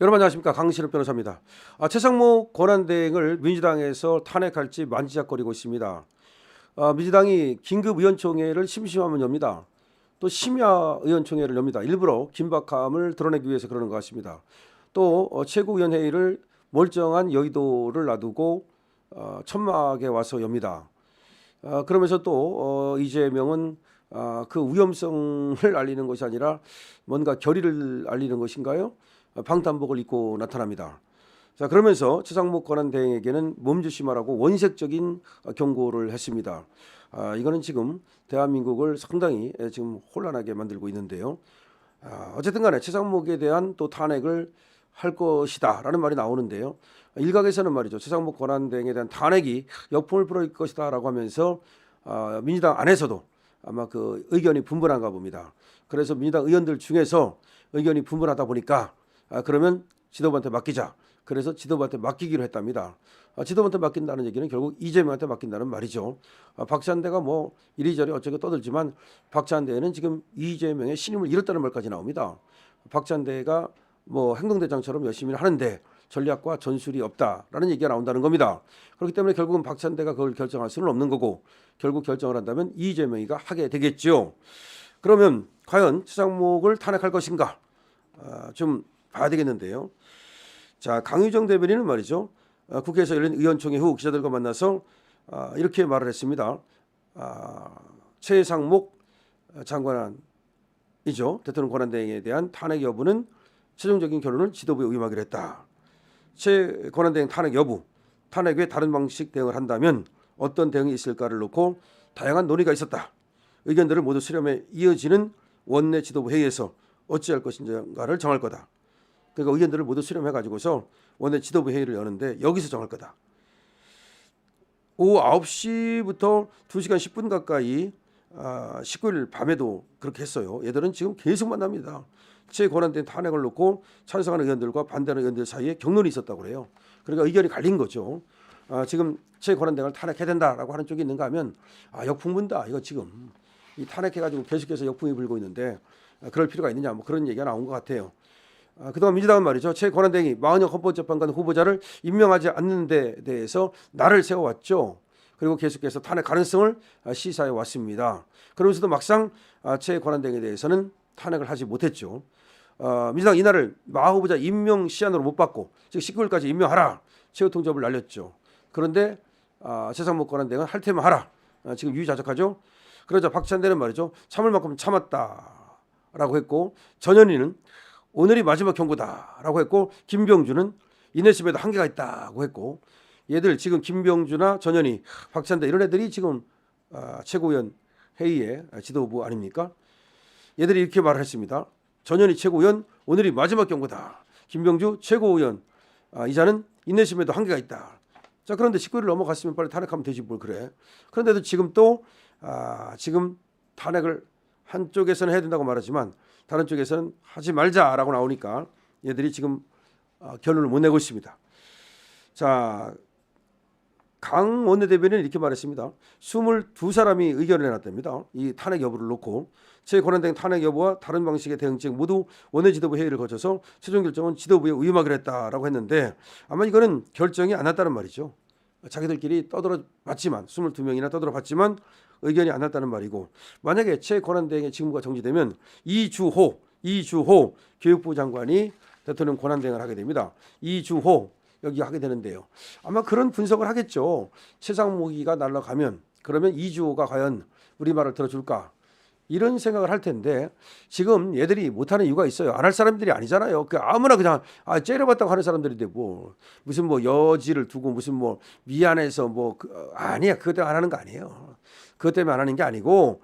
여러분 안녕하십니까 강신업 변호사입니다. 아, 최상목 권한대행을 민주당에서 탄핵할지 만지작거리고 있습니다. 아, 민주당이 긴급 의원총회를 심심하면 엽니다. 또 심야 의원총회를 엽니다. 일부러 긴박함을 드러내기 위해서 그러는 것 같습니다. 또 어, 최고위원회의를 멀쩡한 여의도를 놔두고 어, 천막에 와서 엽니다. 아, 그러면서 또 어, 이재명은 아, 그 위험성을 알리는 것이 아니라 뭔가 결의를 알리는 것인가요? 아, 방탄복을 입고 나타납니다. 자 그러면서 최상목 권한대행에게는 몸조심하라고 원색적인 어, 경고를 했습니다. 아, 이거는 지금 대한민국을 상당히 에, 지금 혼란하게 만들고 있는데요. 아, 어쨌든 간에 최상목에 대한 또 탄핵을 할 것이다 라는 말이 나오는데요. 일각에서는 말이죠. 최상목 권한대행에 대한 탄핵이 역풍을 불어일 것이다 라고 하면서 아, 민주당 안에서도 아마 그 의견이 분분한가 봅니다. 그래서 민주당 의원들 중에서 의견이 분분하다 보니까 아, 그러면 지도부한테 맡기자. 그래서 지도부한테 맡기기로 했답니다. 아, 지도부한테 맡긴다는 얘기는 결국 이재명한테 맡긴다는 말이죠. 아, 박찬대가 뭐 이리저리 어쩌고 떠들지만 박찬대는 지금 이재명의 신임을 잃었다는 말까지 나옵니다. 박찬대가 뭐 행동대장처럼 열심히 하는데 전략과 전술이 없다라는 얘기가 나온다는 겁니다. 그렇기 때문에 결국은 박찬대가 그걸 결정할 수는 없는 거고 결국 결정을 한다면 이재명이가 하게 되겠죠. 그러면 과연 최상목을 탄핵할 것인가 아, 좀 봐야 되겠는데요. 자 강유정 대변인은 말이죠. 아, 국회에서 열린 의원총회 후 기자들과 만나서 아, 이렇게 말을 했습니다. 아, 최상목 장관이죠. 대통령 권한대행에 대한 탄핵 여부는 최종적인 결론을 지도부에 의임하기로 했다. 최 권한대행 탄핵 여부, 탄핵 외 다른 방식 대응을 한다면 어떤 대응이 있을까를 놓고 다양한 논의가 있었다. 의견들을 모두 수렴해 이어지는 원내 지도부 회의에서 어찌할 것인가를 정할 거다. 그러니까 의견들을 모두 수렴해 가지고서 원내 지도부 회의를 여는데 여기서 정할 거다. 오후 9시부터 2시간 10분 가까이 아, 19일 밤에도 그렇게 했어요. 얘들은 지금 계속 만납니다. 제 권한된 탄핵을 놓고 찬성하는 의원들과 반대하는 의원들 사이에 경론이 있었다고 그래요. 그러니까 의견이 갈린 거죠. 아, 지금 제 권한대행을 탄핵해야 된다라고 하는 쪽이 있는가 하면 아, 역풍 분다. 이거 지금 이 탄핵해가지고 계속해서 역풍이 불고 있는데 아, 그럴 필요가 있느냐 뭐 그런 얘기가 나온 것 같아요. 아, 그동안 민주당은 말이죠. 최 권한대행이 마흔여 헌법재판관 후보자를 임명하지 않는 데 대해서 나를 세워왔죠. 그리고 계속해서 탄핵 가능성을 아, 시사해 왔습니다. 그러면서도 막상 아, 최 권한대행에 대해서는 탄핵을 하지 못했죠. 어, 민주당 이날을 마 후보자 임명 시한으로 못 받고 즉 19일까지 임명하라 최후 통첩을 날렸죠. 그런데 아, 최상목 권한대행은 할 테면 하라. 아, 지금 유유자적하죠. 그러자 박찬대는 말이죠. 참을 만큼 참았다라고 했고 전현희는 오늘이 마지막 경고다라고 했고 김병주는 인내심에도 한계가 있다고 했고 얘들 지금 김병주나 전현희, 박찬대 이런 애들이 지금 아, 최고위원 회의의 지도부 아닙니까? 얘들이 이렇게 말을 했습니다. 전현희 최고위원 오늘이 마지막 경고다. 김병주 최고위원 아, 이자는 인내심에도 한계가 있다. 자 그런데 19일 넘어갔으면 빨리 탄핵하면 되지 뭘 그래. 그런데도 지금 또 아, 지금 탄핵을 한쪽에서는 해야 된다고 말하지만 다른 쪽에서는 하지 말자라고 나오니까 얘들이 지금 아, 결론을 못 내고 있습니다. 자, 강 원내대변인은 이렇게 말했습니다. 22사람이 의견을 내놨답니다. 이 탄핵 여부를 놓고 제 권한대행 탄핵 여부와 다른 방식의 대응책 모두 원내 지도부 회의를 거쳐서 최종 결정은 지도부에 의임하기로 했다라고 했는데 아마 이거는 결정이 안 났다는 말이죠. 자기들끼리 떠들어 봤지만 22명이나 떠들어 봤지만 의견이 안 났다는 말이고 만약에 최 권한 대행의 직무가 정지되면 이주호 이주호 교육부 장관이 대통령 권한 대행을 하게 됩니다. 이주호 여기 하게 되는데요. 아마 그런 분석을 하겠죠. 최상목이가 날라가면 그러면 이주호가 과연 우리 말을 들어줄까? 이런 생각을 할 텐데 지금 얘들이 못하는 이유가 있어요. 안 할 사람들이 아니잖아요. 그 아무나 그냥 아 째려봤다고 하는 사람들인데 뭐 무슨 뭐 여지를 두고 무슨 뭐 미안해서 뭐 그, 어, 아니야 때문에 안 하는 거 아니에요. 그것 때문에 안 하는 게 아니고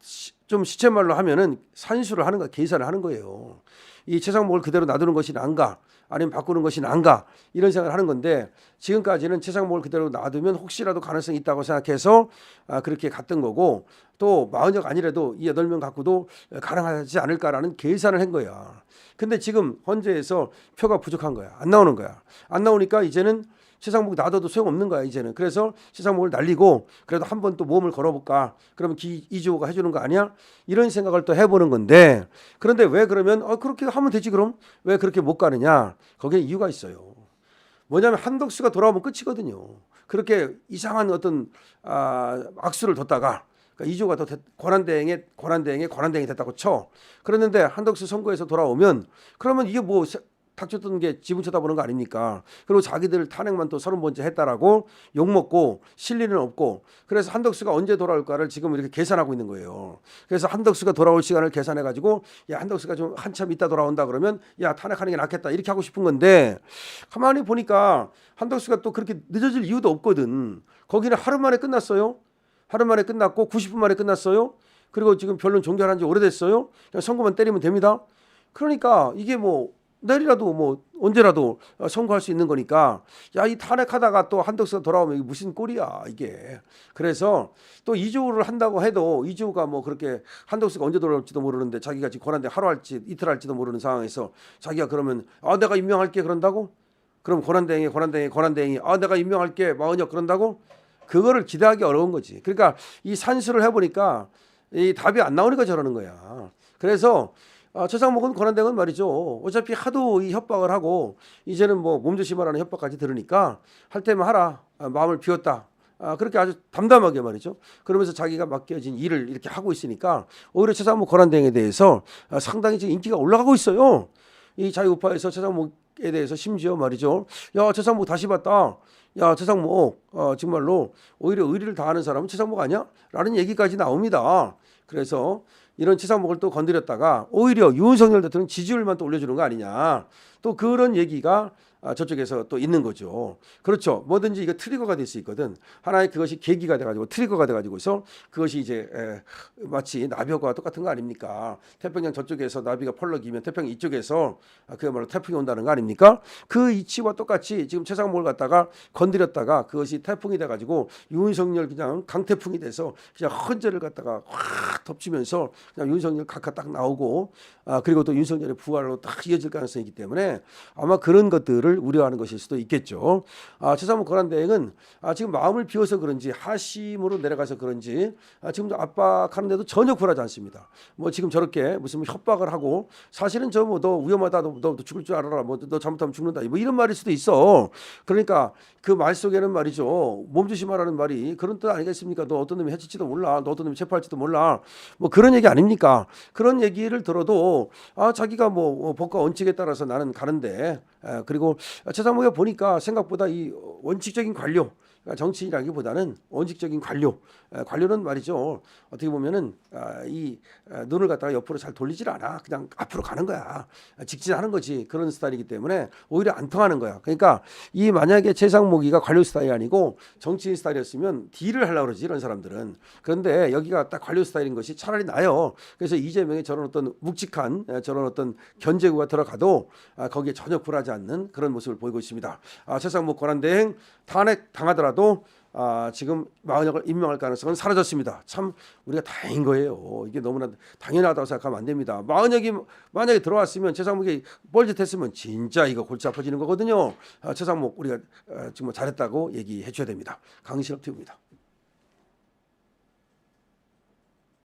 시, 좀 시쳇말로 하면은 산수를 하는 거 계산을 하는 거예요. 이 최상목을 그대로 놔두는 것이 나은가 아니면 바꾸는 것이 나은가 이런 생각을 하는 건데 지금까지는 최상목을 그대로 놔두면 혹시라도 가능성이 있다고 생각해서 아, 그렇게 갔던 거고 또 마흔역 아니라도 이 여덟 명 갖고도 가능하지 않을까라는 계산을 한 거야. 근데 지금 헌재에서 표가 부족한 거야. 안 나오는 거야. 안 나오니까 이제는 최상목 놔둬도 소용없는 거야 이제는. 그래서 최상목을 날리고 그래도 한 번 또 몸을 걸어볼까. 그러면 기, 이주호가 해주는 거 아니야? 이런 생각을 또 해보는 건데 그런데 왜 그러면 어, 그렇게 하면 되지 그럼 왜 그렇게 못 가느냐? 거기에 이유가 있어요. 뭐냐면 한덕수가 돌아오면 끝이거든요. 그렇게 이상한 어떤 아, 악수를 뒀다가 그러니까 이조가 더 됐- 권한대행에 권한대행에 권한대행이 됐다고 쳐. 그랬는데 한덕수 선거에서 돌아오면 그러면 이게 뭐 세- 닥쳤던 게 지분 쳐다보는 거 아닙니까? 그리고 자기들 탄핵만 또 서른 번째 했다라고 욕 먹고 실리는 없고 그래서 한덕수가 언제 돌아올까를 지금 이렇게 계산하고 있는 거예요. 그래서 한덕수가 돌아올 시간을 계산해 가지고 야 한덕수가 좀 한참 있다 돌아온다 그러면 야 탄핵하는 게 낫겠다 이렇게 하고 싶은 건데 가만히 보니까 한덕수가 또 그렇게 늦어질 이유도 없거든. 거기는 하루 만에 끝났어요. 하루 만에 끝났고 90분 만에 끝났어요. 그리고 지금 변론 종결한 지 오래됐어요. 그냥 선거만 때리면 됩니다. 그러니까 이게 뭐 내일이라도 뭐 언제라도 어, 선거할 수 있는 거니까 야 이 탄핵하다가 또 한덕수가 돌아오면 이게 무슨 꼴이야 이게 그래서 또 이주를 한다고 해도 이주가 뭐 그렇게 한덕수가 언제 돌아올지도 모르는데 자기가 지금 권한대 하루 할지 이틀 할지도 모르는 상황에서 자기가 그러면 아 내가 임명할게 그런다고 그럼 권한대행이 권한대행이 권한대행이 아 내가 임명할게 마은혁 그런다고 그거를 기대하기 어려운 거지. 그러니까 이 산수를 해보니까 이 답이 안 나오니까 저러는 거야. 그래서 아, 최상목은 권한대행은 말이죠. 어차피 하도 이 협박을 하고 이제는 뭐 몸조심하라는 협박까지 들으니까 할 때만 하라. 아, 마음을 비웠다. 아, 그렇게 아주 담담하게 말이죠. 그러면서 자기가 맡겨진 일을 이렇게 하고 있으니까 오히려 최상목 권한대행에 대해서 아, 상당히 지금 인기가 올라가고 있어요. 이 자유우파에서 최상목에 대해서 심지어 말이죠. 야 최상목 다시 봤다. 야 최상목 어, 정말로 오히려 의리를 다하는 사람은 최상목 아니야? 라는 얘기까지 나옵니다. 그래서 이런 최상목을 또 건드렸다가 오히려 윤석열 대통령 지지율만 또 올려주는 거 아니냐. 또 그런 얘기가 아, 저쪽에서 또 있는 거죠. 그렇죠. 뭐든지 이거 트리거가 될 수 있거든. 하나의 그것이 계기가 돼가지고 트리거가 돼가지고서 그것이 이제 에, 마치 나비효과와 똑같은 거 아닙니까? 태평양 저쪽에서 나비가 펄럭이면 태평양 이쪽에서 아, 그야말로 태풍이 온다는 거 아닙니까? 그 이치와 똑같이 지금 최상목을 갖다가 건드렸다가 그것이 태풍이 돼가지고 윤석열 그냥 강태풍이 돼서 그냥 헌재를 갖다가 확 덮치면서 그냥 윤석열 각하 딱 나오고 아, 그리고 또 윤석열의 부활로 딱 이어질 가능성이 있기 때문에 아마 그런 것들을 우려하는 것일 수도 있겠죠. 아, 최상목 권한대행은 아, 지금 마음을 비워서 그런지 하심으로 내려가서 그런지 아, 지금도 압박하는데도 전혀 굴하지 않습니다. 뭐 지금 저렇게 무슨 협박을 하고 사실은 저 뭐 너 위험하다 너, 너 죽을 줄 알아라 뭐 너 잘못하면 죽는다 뭐 이런 말일 수도 있어. 그러니까 그 말 속에는 말이죠 몸조심하라는 말이 그런 뜻 아니겠습니까? 너 어떤 놈이 해칠지도 몰라, 너 어떤 놈이 체포할지도 몰라, 뭐 그런 얘기 아닙니까? 그런 얘기를 들어도 아 자기가 뭐 어, 법과 원칙에 따라서 나는 가는데 에, 그리고 최상목에 보니까 생각보다 이 원칙적인 관료 정치인이라기보다는 원칙적인 관료. 에, 관료는 말이죠. 어떻게 보면은 아, 이 아, 눈을 갖다가 옆으로 잘 돌리질 않아. 그냥 앞으로 가는 거야. 아, 직진하는 거지. 그런 스타일이기 때문에 오히려 안 통하는 거야. 그러니까 이 만약에 최상목이가 관료 스타일이 아니고 정치인 스타일이었으면 딜을 하려고 그러지 이런 사람들은. 그런데 여기가 딱 관료 스타일인 것이 차라리 나요. 그래서 이재명의 저런 어떤 묵직한 에, 저런 어떤 견제구가 들어가도 아, 거기에 전혀 굴하지 않는 그런 모습을 보이고 있습니다. 아, 최상목 권한대행 탄핵 당하더라도 아, 지금 마은혁을 임명할 가능성은 사라졌습니다. 참 우리가 다행인 거예요. 이게 너무나 당연하다고 생각하면 안 됩니다. 마은혁이 만약에 들어왔으면 최상목이 뻘짓했으면 진짜 이거 골치 아파지는 거거든요. 아, 최상목 우리가 아, 정말 잘했다고 얘기해 줘야 됩니다. 강신업 TV입니다.